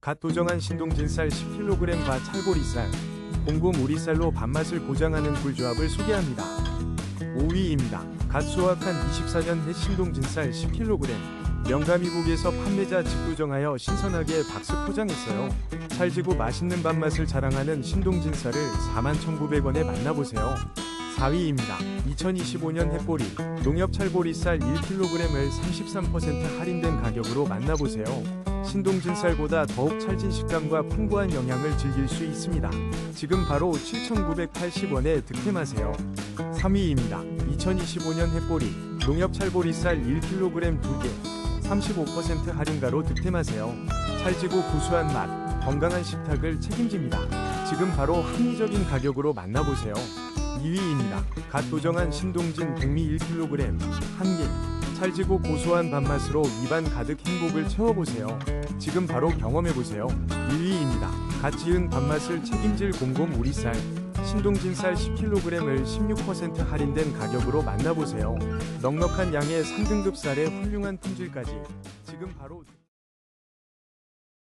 갓 도정한 신동진쌀 10kg과 찰보리쌀, 공곰 우리쌀로 밥맛을 보장하는 꿀조합을 소개합니다. 5위입니다. 갓 수확한 24년 해 신동진쌀 10kg. 명가미국에서 판매자 직도정하여 신선하게 박스 포장했어요. 찰지고 맛있는 밥맛을 자랑하는 신동진쌀을 41,900원에 만나보세요. 4위입니다. 2025년 햇보리 농협 찰보리쌀 1kg을 33% 할인된 가격으로 만나보세요. 신동진 쌀보다 더욱 찰진 식감과 풍부한 영양을 즐길 수 있습니다. 지금 바로 7,980원에 득템하세요. 3위입니다. 2025년 햇보리 농협 찰보리 쌀 1kg 2개 35% 할인가로 득템하세요. 찰지고 구수한 맛, 건강한 식탁을 책임집니다. 지금 바로 합리적인 가격으로 만나보세요. 2위입니다. 갓 도정한 신동진 백미 1kg 1개 찰지고 고소한 밥맛으로 입안 가득 행복을 채워보세요. 지금 바로 경험해보세요. 1위입니다. 갓 지은 밥맛을 책임질 공곰 우리쌀 신동진 쌀 10kg을 16% 할인된 가격으로 만나보세요. 넉넉한 양의 3등급 쌀에 훌륭한 품질까지 지금 바로